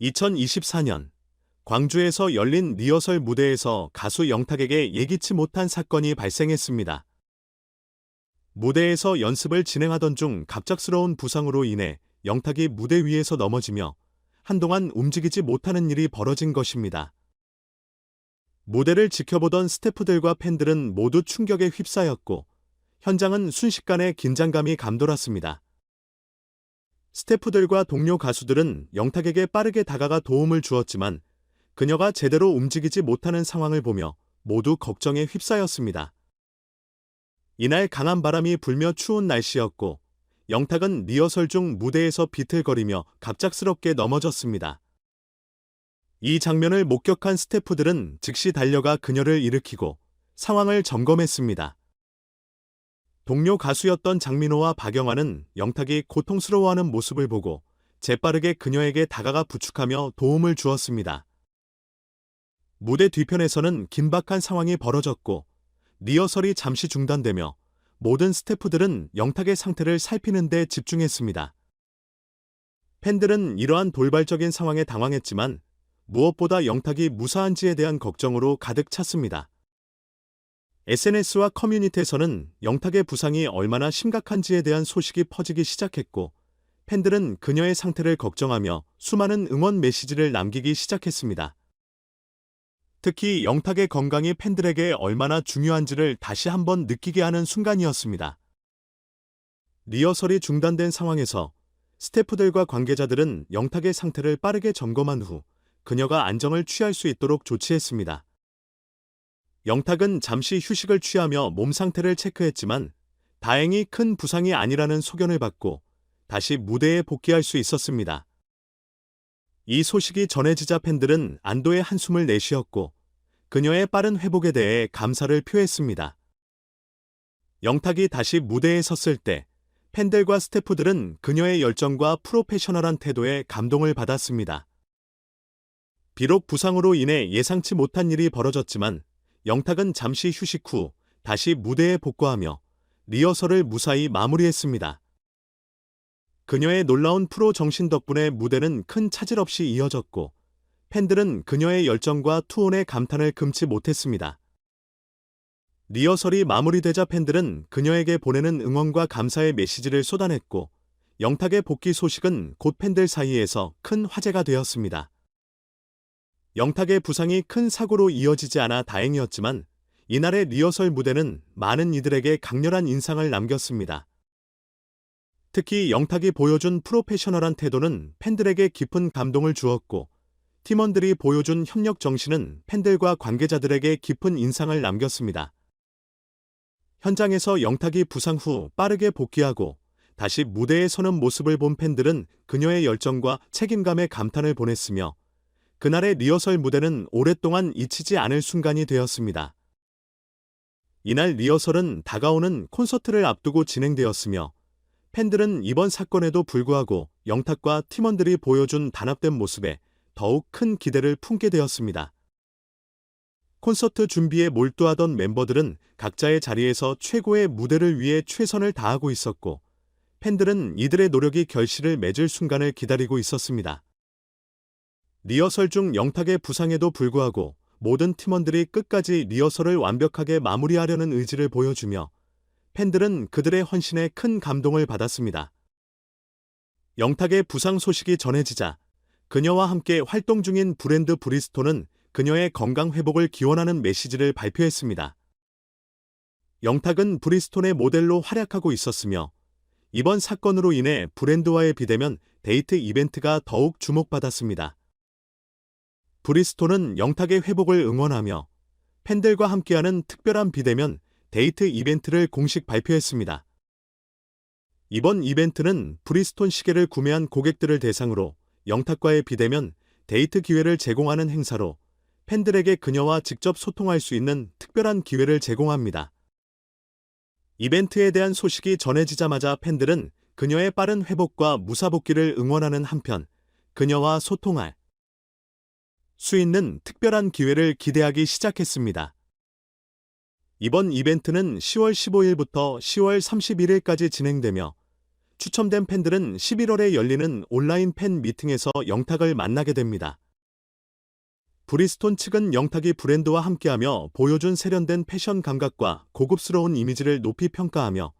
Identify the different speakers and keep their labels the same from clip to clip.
Speaker 1: 2024년 광주에서 열린 리허설 무대에서 가수 영탁에게 예기치 못한 사건이 발생했습니다. 무대에서 연습을 진행하던 중 갑작스러운 부상으로 인해 영탁이 무대 위에서 넘어지며 한동안 움직이지 못하는 일이 벌어진 것입니다. 무대를 지켜보던 스태프들과 팬들은 모두 충격에 휩싸였고 현장은 순식간에 긴장감이 감돌았습니다. 스태프들과 동료 가수들은 영탁에게 빠르게 다가가 도움을 주었지만 그녀가 제대로 움직이지 못하는 상황을 보며 모두 걱정에 휩싸였습니다. 이날 강한 바람이 불며 추운 날씨였고 영탁은 리허설 중 무대에서 비틀거리며 갑작스럽게 넘어졌습니다. 이 장면을 목격한 스태프들은 즉시 달려가 그녀를 일으키고 상황을 점검했습니다. 동료 가수였던 장민호와 박영화는 영탁이 고통스러워하는 모습을 보고 재빠르게 그녀에게 다가가 부축하며 도움을 주었습니다. 무대 뒤편에서는 긴박한 상황이 벌어졌고 리허설이 잠시 중단되며 모든 스태프들은 영탁의 상태를 살피는 데 집중했습니다. 팬들은 이러한 돌발적인 상황에 당황했지만 무엇보다 영탁이 무사한지에 대한 걱정으로 가득 찼습니다. SNS와 커뮤니티에서는 영탁의 부상이 얼마나 심각한지에 대한 소식이 퍼지기 시작했고 팬들은 그녀의 상태를 걱정하며 수많은 응원 메시지를 남기기 시작했습니다. 특히 영탁의 건강이 팬들에게 얼마나 중요한지를 다시 한번 느끼게 하는 순간이었습니다. 리허설이 중단된 상황에서 스태프들과 관계자들은 영탁의 상태를 빠르게 점검한 후 그녀가 안정을 취할 수 있도록 조치했습니다. 영탁은 잠시 휴식을 취하며 몸 상태를 체크했지만 다행히 큰 부상이 아니라는 소견을 받고 다시 무대에 복귀할 수 있었습니다. 이 소식이 전해지자 팬들은 안도의 한숨을 내쉬었고 그녀의 빠른 회복에 대해 감사를 표했습니다. 영탁이 다시 무대에 섰을 때 팬들과 스태프들은 그녀의 열정과 프로페셔널한 태도에 감동을 받았습니다. 비록 부상으로 인해 예상치 못한 일이 벌어졌지만 영탁은 잠시 휴식 후 다시 무대에 복구하며 리허설을 무사히 마무리했습니다. 그녀의 놀라운 프로 정신 덕분에 무대는 큰 차질 없이 이어졌고 팬들은 그녀의 열정과 투혼에 감탄을 금치 못했습니다. 리허설이 마무리되자 팬들은 그녀에게 보내는 응원과 감사의 메시지를 쏟아냈고 영탁의 복귀 소식은 곧 팬들 사이에서 큰 화제가 되었습니다. 영탁의 부상이 큰 사고로 이어지지 않아 다행이었지만 이날의 리허설 무대는 많은 이들에게 강렬한 인상을 남겼습니다. 특히 영탁이 보여준 프로페셔널한 태도는 팬들에게 깊은 감동을 주었고 팀원들이 보여준 협력 정신은 팬들과 관계자들에게 깊은 인상을 남겼습니다. 현장에서 영탁이 부상 후 빠르게 복귀하고 다시 무대에 서는 모습을 본 팬들은 그녀의 열정과 책임감에 감탄을 보냈으며 그날의 리허설 무대는 오랫동안 잊히지 않을 순간이 되었습니다. 이날 리허설은 다가오는 콘서트를 앞두고 진행되었으며 팬들은 이번 사건에도 불구하고 영탁과 팀원들이 보여준 단합된 모습에 더욱 큰 기대를 품게 되었습니다. 콘서트 준비에 몰두하던 멤버들은 각자의 자리에서 최고의 무대를 위해 최선을 다하고 있었고 팬들은 이들의 노력이 결실을 맺을 순간을 기다리고 있었습니다. 리허설 중 영탁의 부상에도 불구하고 모든 팀원들이 끝까지 리허설을 완벽하게 마무리하려는 의지를 보여주며 팬들은 그들의 헌신에 큰 감동을 받았습니다. 영탁의 부상 소식이 전해지자 그녀와 함께 활동 중인 브랜드 브리스톤은 그녀의 건강 회복을 기원하는 메시지를 발표했습니다. 영탁은 브리스톤의 모델로 활약하고 있었으며 이번 사건으로 인해 브랜드와의 비대면 데이트 이벤트가 더욱 주목받았습니다. 브리스톤은 영탁의 회복을 응원하며 팬들과 함께하는 특별한 비대면 데이트 이벤트를 공식 발표했습니다. 이번 이벤트는 브리스톤 시계를 구매한 고객들을 대상으로 영탁과의 비대면 데이트 기회를 제공하는 행사로 팬들에게 그녀와 직접 소통할 수 있는 특별한 기회를 제공합니다. 이벤트에 대한 소식이 전해지자마자 팬들은 그녀의 빠른 회복과 무사복귀를 응원하는 한편 그녀와 소통할 수 있는 특별한 기회를 기대하기 시작했습니다. 이번 이벤트는 10월 15일부터 10월 31일까지 진행되며 추첨된 팬들은 11월에 열리는 온라인 팬 미팅에서 영탁을 만나게 됩니다. 브리스톤 측은 영탁이 브랜드와 함께하며 보여준 세련된 패션 감각과 고급스러운 이미지를 높이 평가하며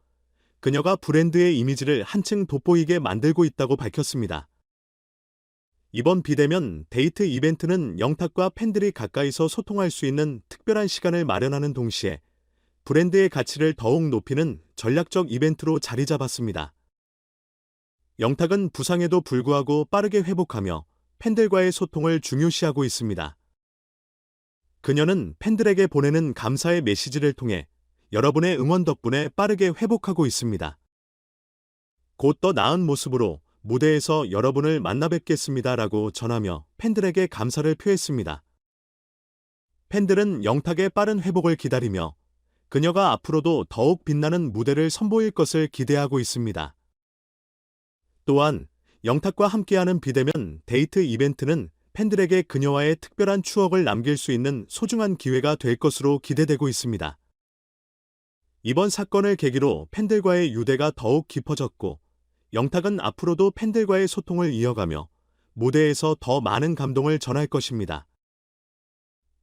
Speaker 1: 그녀가 브랜드의 이미지를 한층 돋보이게 만들고 있다고 밝혔습니다. 이번 비대면 데이트 이벤트는 영탁과 팬들이 가까이서 소통할 수 있는 특별한 시간을 마련하는 동시에 브랜드의 가치를 더욱 높이는 전략적 이벤트로 자리 잡았습니다. 영탁은 부상에도 불구하고 빠르게 회복하며 팬들과의 소통을 중요시하고 있습니다. 그녀는 팬들에게 보내는 감사의 메시지를 통해 여러분의 응원 덕분에 빠르게 회복하고 있습니다. 곧 더 나은 모습으로 무대에서 여러분을 만나 뵙겠습니다. 라고 전하며 팬들에게 감사를 표했습니다. 팬들은 영탁의 빠른 회복을 기다리며 그녀가 앞으로도 더욱 빛나는 무대를 선보일 것을 기대하고 있습니다. 또한 영탁과 함께하는 비대면 데이트 이벤트는 팬들에게 그녀와의 특별한 추억을 남길 수 있는 소중한 기회가 될 것으로 기대되고 있습니다. 이번 사건을 계기로 팬들과의 유대가 더욱 깊어졌고 영탁은 앞으로도 팬들과의 소통을 이어가며 무대에서 더 많은 감동을 전할 것입니다.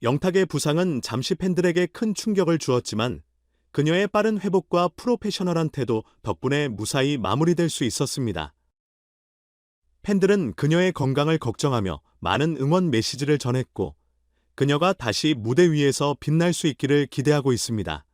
Speaker 1: 영탁의 부상은 잠시 팬들에게 큰 충격을 주었지만 그녀의 빠른 회복과 프로페셔널한 태도 덕분에 무사히 마무리될 수 있었습니다. 팬들은 그녀의 건강을 걱정하며 많은 응원 메시지를 전했고 그녀가 다시 무대 위에서 빛날 수 있기를 기대하고 있습니다.